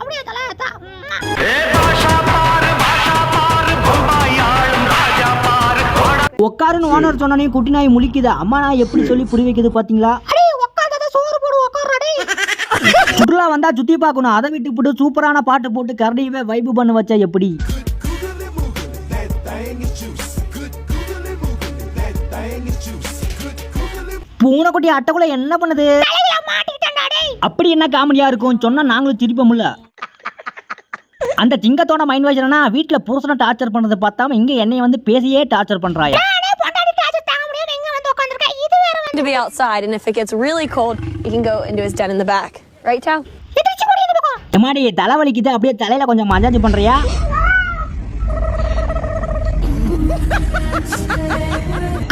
அப்படியே உட்காருன்னு ஓனர் சொன்னோன்னே குட்டி நாய் முழிக்குது. அம்மா நான் எப்படி சொல்லி புரி வைக்குது பாத்தீங்களா? சுற்றுலா வந்தா சுத்தி பார்க்கணும். அதை விட்டு போட்டு சூப்பரான பாட்டு போட்டு கரடியவே வைப்பு பண்ண வச்சா எப்படி? பூனைக்குட்டி அட்டைக்குள்ள என்ன பண்ணுது? அப்படி என்ன காமெடியா இருக்கும்? சொன்னா நாங்களும் சிரிப்போம்ல. அந்த திங்கத்தோட மைண்ட் வாய்ஸ்னா வீட்டுல புருஷனை டார்ச்சர் பண்ணதை பார்த்தாம இங்க என்னைய வந்து பேசியே டார்ச்சர் பண்றாயா to be outside, and if it gets really cold, he can go into his den in the back. Right, Chow? எம்மாடி தலைவலிக்குது. அப்படியே தலையில கொஞ்சம் மஜாஜ் பண்றியா?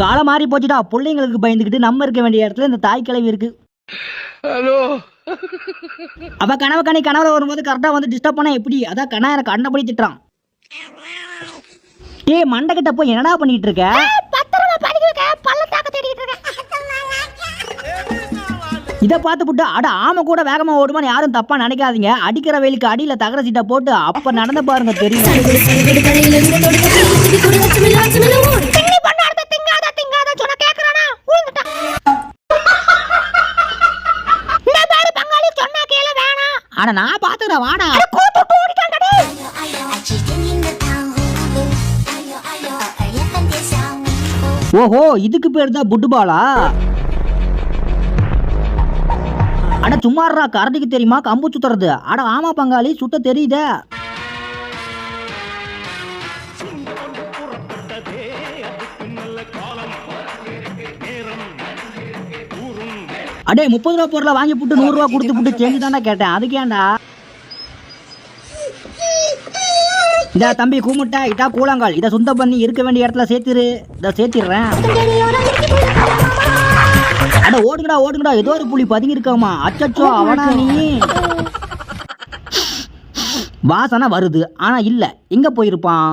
காலம் மாறி போச்சுடா பிள்ளைங்களுக்கு பயந்துக்கிட்டு நம்ம இருக்க வேண்டிய இடத்துல இந்த தாய் கிழவி இருக்கு அவ கனவு கனி கனவுல வரும்போது கரெக்டா வந்து டிஸ்டர்ப் பண்ணா எப்படி அதான் கண்ணா எனக்கு கண்டபடி திட்டுறான் டேய் மண்டகிட்ட போய் என்னடா பண்ணிட்டு இருக்க இதை பார்த்து புட்டு அட ஆமை கூட வேகமா ஓடுமான்னு யாரும் தப்பா நினைக்காதீங்க அடிக்கிற வெயிலுக்கு அடியில தகர சீட்டை போட்டு அப்ப நடந்து பாருங்க தெரியும் ஆனா நான் பாத்துக்கிறேன் வாடா. ஓஹோ இதுக்கு பேர் தான் புட்டுபாலா? அட சும்மாடுறா கரடிக்கு தெரியுமா? கம்பு சுத்துறது. அட ஆமா பங்காளி சுத்த தெரியுதே. அடே முப்பது ரூபா பொருளை வாங்கி போட்டு நூறு ரூபா கொடுத்து போட்டு சேஞ்சு தானே கேட்டேன் அதுக்கேண்டா இந்த தம்பி கூமுட்டா இதா கூழாங்கால். இதை சுத்தம் பண்ணி இருக்க வேண்டிய இடத்துல சேர்த்துரு. இதை சேர்த்திடுறேன். அட ஓடுங்கடா ஓடுங்கடா. ஏதோ ஒரு புலி பதுங்கி இருக்காமா அச்சச்சோ அவனா நீ. வாசனை வருது. ஆனா இல்ல. எங்க போயிருப்பான்?